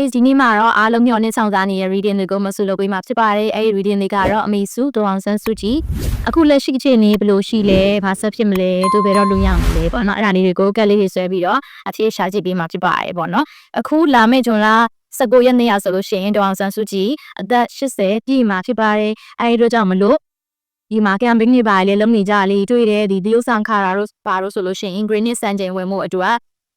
အေးဒီနေ့မှာတော့အားလုံးမျှော်လင့်ဆောင်စားနေတဲ့ reading တွေကိုမဆူလုပ်ပေးမှာဖြစ်ပါတယ်အဲ့ဒီ reading တွေကတော့အမေစုဒေါအောင်ဆန်းစုကြည်အခုလက်ရှိအခြေအနေဘယ်လိုရှိလဲဘာဆက်ဖြစ်မလဲသူဘယ်တော့လူရအောင်လဲပေါ့နော်အဲ့ဒါလေးတွေကိုကက်လေးတွေဆွဲပြီးတော့အဖြေရှာကြည့်ပေးမှာဖြစ်ပါတယ်ပေါ့နော်အခုလာမယ့်ဂျွန်လာ19ရက်နေ့ရဆိုလို့ရှိရင်ဒေါအောင်ဆန်းစုကြည်အသက်80ပြည့်မှာဖြစ်ပါတယ်အဲ့ဒီတော့ကြောင့်မလို့ဒီမှာ campaign တွေပါလေလုံးနေကြလေတွေ့တယ်ဒီတရုတ်ဆောင်ခါတာတို့ပါတို့ဆိုလို့ရှိရင် green နဲ့ sun ချိန်ဝင်မှုအတွက်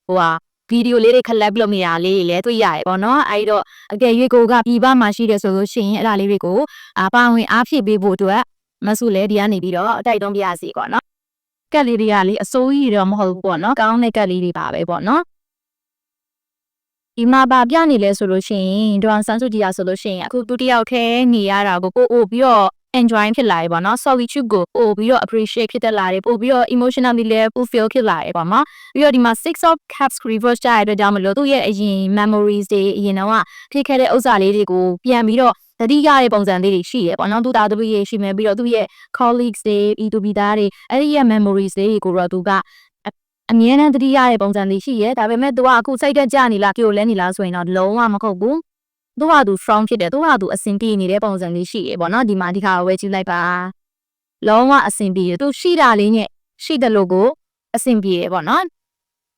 ဟိုဟာ ဗီဒီယိုလေးတွေ collab လုပ်နေတာလေးတွေလည်းတွေ့ရတယ်ပေါ့နော်အဲဒီတော့အကယ်၍ကိုကပြည်ပမှာရှိတယ်ဆိုလို့ရှိရင်အဲ့ဒါလေးတွေကိုအပါဝင်အားဖြည့်ပေးဖို့အတွက်မဆုလဲဒီကနေပြီးတော့အတိုက်တွန်းပြရစီပေါ့နော်ကက်လေးတွေကလေအစိုးရတော့မဟုတ်ဘူးပေါ့နော်ကောင်းတဲ့ကက်လေးတွေပါပဲပေါ့နော်ဒီမှာပါပြနေလဲဆိုလို့ရှိရင်ဒေါန်ဆန်းစုကြည်ရဆိုလို့ရှိရင်အခုသူတယောက်ထဲနေရတာကိုကိုအိုပြီးတော့ enjoy ဖြစ်လာရေပေါ့နော် solitude ကိုပို့ပြီးတော့ appreciate ဖြစ်တတ်လာတယ်ပို့ပြီးတော့ emotionally လည်း fulfill ဖြစ်လာရေပေါ့နော်ပြီးတော့ဒီမှာ six of cups reverse ကြရတဲ့အတွက်ကြောင့်မလို့သူ့ရဲ့အရင် memories တွေအရင်တော့ဖြစ်ခဲ့တဲ့ဥစ္စာလေးတွေကိုပြန်ပြီးတော့တတိယရဲ့ပုံစံလေးတွေရှိရပေါ့နော်သူသားသမီးတွေရှိမယ်ပြီးတော့သူ့ရဲ့ colleagues တွေဤသူပြည်သားတွေအဲ့ဒီရဲ့ memories တွေကိုတော့သူကအမြဲတမ်းတတိယရဲ့ပုံစံလေးရှိရဲဒါပေမဲ့သူကအခုစိတ်တက်ကြနေလားကြိုလဲနေလားဆိုရင်တော့လုံးဝမဟုတ်ဘူး သူကသူ strong ဖြစ်တယ်သူကသူအဆင်ပြေနေတဲ့ပုံစံလေးရှိရပေါ့နော်ဒီမှာဒီခါဝဲကြည့်လိုက်ပါလုံးဝအဆင်ပြေတယ်သူရှိတာလေးနဲ့ရှိတယ်လို့ကိုအဆင်ပြေရပေါ့နော်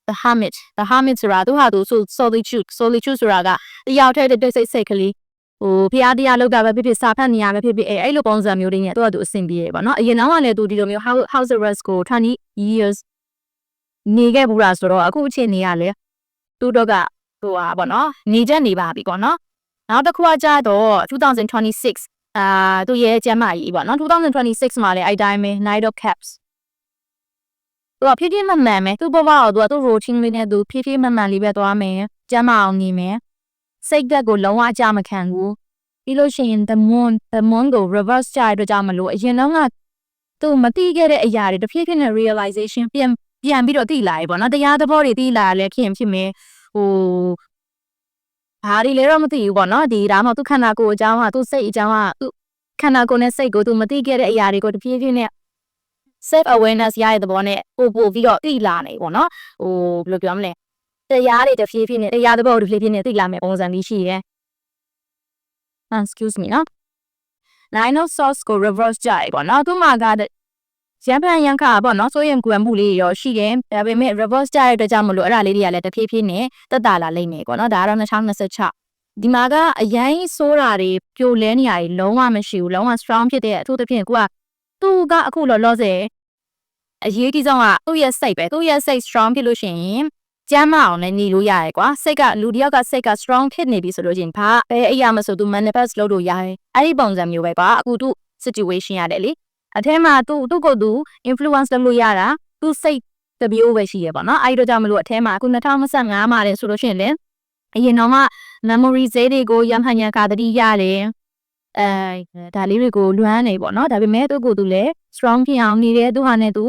the hermit the hermit ဆိုတာသူဟာသူ solitude solitude ဆိုတာကတယောက်တည်းတိတ်ဆိတ်ဆိတ်ကလေးဟိုဖျားတရားလောက်တာပဲဖြစ်ဖြစ်စာဖတ်နေရပဲဖြစ်ဖြစ်အဲအဲ့လိုပုံစံမျိုးတွေနဲ့သူကသူအဆင်ပြေရပေါ့နော်အရင်တော့ကလည်းသူဒီလိုမျိုး house arrest ကို20 years နေခဲ့ဘူးလားဆိုတော့အခုအချိန်နေရလဲသူတို့ကဟိုဟာပေါ့နော်နေချက်နေပါပြီပေါ့နော် နောက်တစ်ခုကကြတော့2026အာသူရဲ့ကျမ်းမာရေးပေါ့နော်2026မှာလည်းအဲ့တိုင်းပဲ Night of Caps သူကဖြည်းဖြည်းမှန်မှန်ပဲသူ့ဘဝကိုသူကသူ့ routine လေးနဲ့သူဖြည်းဖြည်းမှန်မှန်လေးပဲသွားမယ်ကျမ်းမာအောင်နေမယ်စိတ်သက်ကိုလုံးဝအကြမခံဘူးပြီးလို့ရှိရင် the moon the moon ကို reverse ကြရတော့ကြမလို့အရင်တော့ကသူမသိခဲ့တဲ့အရာတွေတဖြည်းဖြည်းနဲ့ realization ပြန်ပြန်ပြီးတော့သိလာရေပေါ့နော်တရားသဘောတွေသိလာလည်းဖြစ်ရင်ဖြစ်မယ်ဟို ဘာတွေလဲတော့မသိဘူးပေါ့နော်ဒီဒါမှသူခန္ဓာကိုယ်အကြောင်းကသူစိတ်အကြောင်းကသူခန္ဓာကိုယ်နဲ့စိတ်ကိုသူမသိခဲ့တဲ့အရာတွေကိုတဖြည်းဖြည်းနဲ့ self awareness ရတဲ့သဘောနဲ့ပို့ပို့ပြီးတော့သိလာနေပေါ့နော်ဟိုဘယ်လိုပြောမလဲတရားတွေတဖြည်းဖြည်းနဲ့တရားသဘောတွေတဖြည်းဖြည်းနဲ့သိလာမယ်ပုံစံလေးရှိရဲ excuse me နော် nine of swords ကို reverse ကြရပေါ့နော်သူမှက ရန်ဖန်ရန်ခါပေါ့နော်စိုးရင်ကွယ်မှုလေးရောရှိတယ်ဒါပေမဲ့ reverse ကြရတဲ့အတွက်ကြောင့်မလို့အဲ့ဒါလေးတွေကလည်းတဖြည်းဖြည်းနဲ့တက်တာလာလိမ့်မယ်ပေါ့နော်ဒါကတော့2026ဒီမှာကအရင်ဆိုးတာတွေပြိုလဲနေရည်လုံးဝမရှိဘူးလုံးဝ strong ဖြစ်တဲ့အထူးသဖြင့်ကိုကသူကအခုလောလောဆယ်အရေးကြီးဆုံးကသူ့ရဲ့စိတ်ပဲသူ့ရဲ့စိတ် strong ဖြစ်လို့ရှိရင်ကျမ်းမအောင်လည်းနေလို့ရတယ်ကွာစိတ်ကလူတယောက်ကစိတ်က strong ဖြစ်နေပြီဆိုလို့ချင်းဘာအဲအရာမဆိုသူ manifest လုပ်လို့ရတယ်အဲ့ဒီပုံစံမျိုးပဲကွာအခုသူ situation ရတယ်လေ အထဲမှာသူသူ့ကိုယ်သူ influence လုပ်လို့ရတာသူစိတ်တမျိုးပဲရှိရပါတော့အဲ့ဒီတော့ကြောင့်မလို့အထဲမှာအခု2025မှာလေဆိုလို့ရှိရင်လေအရင်တော့မှ memory ဈေးတွေကိုရမှန်ရန်ကာတတိရတယ်အဲဒါလေးတွေကိုလွမ်းနေပေါ့နော်ဒါပေမဲ့သူ့ကိုယ်သူလည်း strong ဖြစ်အောင်နေတယ်သူဟာနဲ့သူ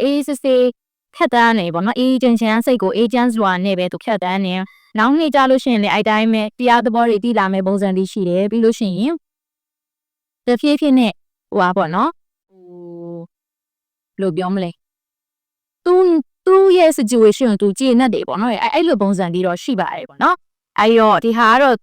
အေးစစ်စစ်ဖြတ်တန်းနေပေါ့နော်အေးချင်ချင်စိတ်ကို agent ဆိုတာနဲ့ပဲသူဖြတ်တန်းနေနောက်နေ့ကြလို့ရှိရင်လည်းအဲ့တိုင်းပဲတရားသဘောတွေတည်လာမဲ့ပုံစံတွေရှိတယ်ပြီးလို့ရှိရင်တဖြည်းဖြည်းနဲ့ ဟိုပါပေါ့နော်ဟိုဘယ်လိုပြောမလဲသူသူ့ရဲ့ situation ကိုသူကြည်နေတယ်ပေါ့နော်အဲ့အဲ့လိုပုံစံလေးတော့ရှိပါတယ်ပေါ့နော်အဲ့တော့ဒီဟာကတော့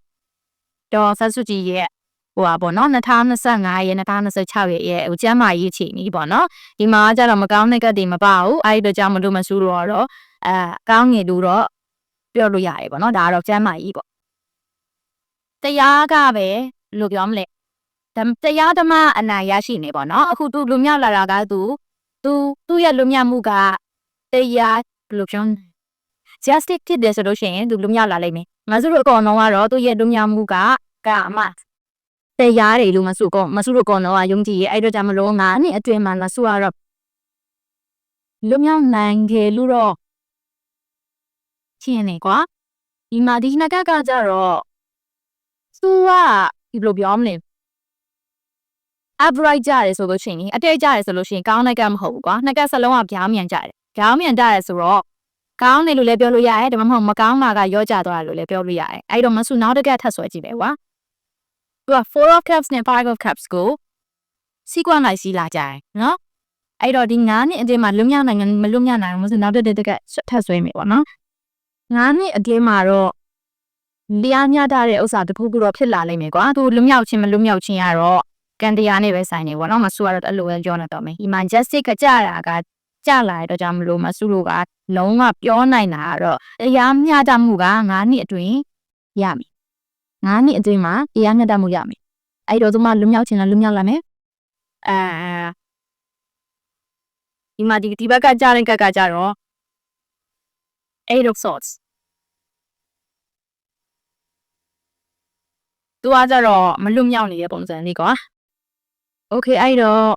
ဒေါ်ဆတ်စုကြည်ရဲ့ဟိုပါပေါ့နော်2025ရဲ့2026ရဲ့ရဲ့ဟိုကျမ်းမာရေးအခြေအနေပေါ့နော်ဒီမှာကျတော့မကောင်းတဲ့ကတ်တွေမပါဘူးအဲ့ဒီတော့ကြောင့်မလို့မဆူတော့တော့အဲကောင်းငယ်လို့တော့ပြောလို့ရတယ်ပေါ့နော်ဒါကတော့ကျမ်းမာရေးပေါ့တရားကပဲလို့ပြောမလဲ တရားဓမ္မအနိုင်ရရှိနေပေါ့နော်အခုသူလူမြောက်လာတာကသူသူသူ့ရဲ့လူမြောက်မှုကတရားဘယ်လိုပြော justice ဖြစ်တယ်ဆိုလို့ရှိရင်သူလူမြောက်လာလိမ့်မယ်ငါစုတို့အကောင်လုံးကတော့သူ့ရဲ့လူမြောက်မှုကကာမတရားတွေလို့မစုကောမစုတို့ကောင်တော့ကယုံကြည်ရဲ့အဲ့တော့ကြမလို့ငါနဲ့အတွင်မှာငါစုကတော့လူမြောက်နိုင်တယ်လို့တော့ချင်းနေကွာဒီမှာဒီနှစ်ကကကြတော့သူကဒီလိုပြောမလဲ upright ကြတယ်ဆိုလို့ရှိရင်အတဲကြတယ်ဆိုလို့ရှိရင်ကောင်းတဲ့ကမဟုတ်ဘူးကွာနှစ်ကစလုံးကပြောင်းမြန်ကြတယ်ပြောင်းမြန်ကြတယ်ဆိုတော့ကောင်းတယ်လို့လည်းပြောလို့ရတယ်ဒါမှမဟုတ်မကောင်းတာကရောကြသွားတယ်လို့လည်းပြောလို့ရတယ်အဲ့တော့မဆူနောက်တစ်ကထပ်ဆွဲကြည့်ပဲကွာသူက4 of cups နဲ့5 of cups ကို sequence လိုက်စီးလာကြတယ်နော်အဲ့တော့ဒီ9နှစ်အတင်းမှာလွတ်မြောက်နိုင်မလွတ်မြောက်နိုင်ဘူးဆိုနောက်တစ်တက်ကထပ်ဆွဲမယ်ပေါ့နော်9နှစ်အတင်းမှာတော့တရားမျှတတဲ့ဥစ္စာတစ်ခုခုတော့ဖြစ်လာလိမ့်မယ်ကွာသူလွမြောက်ချင်းမလွမြောက်ချင်းကတော့ ကန်တရားနဲ့ပဲဆိုင်နေပေါ့နော်မဆူကတော့အဲ့လိုပဲပြောနေတော့မယ်ဒီမှာ justice ကကြတာကကြလာတဲ့အတွက်ကြောင့်မလို့မဆူတို့ကလုံးဝပြောနိုင်တာကတော့တရားမျှတမှုက9နှစ်အတွင်းရမယ်9နှစ်အတွင်းမှာတရားမျှတမှုရမယ်အဲ့တော့သူမလွမြောက်ချင်းလားလွမြောက်လာမယ်အဲဒီမှာဒီဒီဘက်ကကြားတဲ့ကက်ကကြတော့ eight of swords သူကကြတော့မလွတ်မြောက်နေတဲ့ပုံစံလေးကွာ Okay အဲ့တော့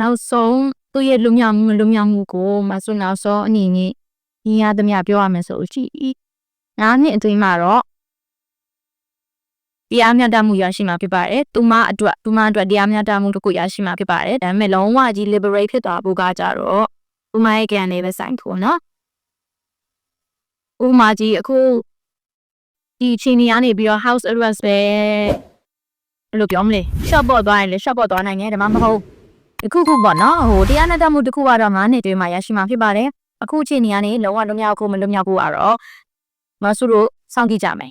နောက်ဆုံးသူ့ရဲ့လွတ်မြောက်မှုမလွတ်မြောက်မှုကိုမဆုနောက်ဆုံးအနေနဲ့ညီရသမျှပြောရမယ်ဆိုကြည့်ငါးနှစ်အတွင်းမှာတော့တရားမျှတမှုရရှိမှာဖြစ်ပါတယ်။သူမအတွက်သူမအတွက်တရားမျှတမှုတစ်ခုရရှိမှာဖြစ်ပါတယ်။ဒါပေမဲ့လုံးဝကြီး liberate ဖြစ်သွားဖို့ကကြတော့သူမရဲ့ကံလေးပဲဆိုင်ဖို့နော်။ဥပမာကြီးအခုဒီအချိန်ကြီးကနေပြီးတော့ house arrest ပဲ ဘယ်လိုပြောမလဲ shop ပေါ်သွားရင်လေ shop ပေါ်သွားနိုင်တယ်ဒါမှမဟုတ်အခုခုပေါ့နော်ဟိုတရားနဲ့တမှုတစ်ခုကတော့9နှစ်တွင်းမှာရရှိမှာဖြစ်ပါတယ်အခုအချိန်ကြီးကနေလုံးဝလွတ်မြောက်ဖို့မလွတ်မြောက်ဖို့ကတော့မဆုတို့စောင့်ကြည့်ကြမယ်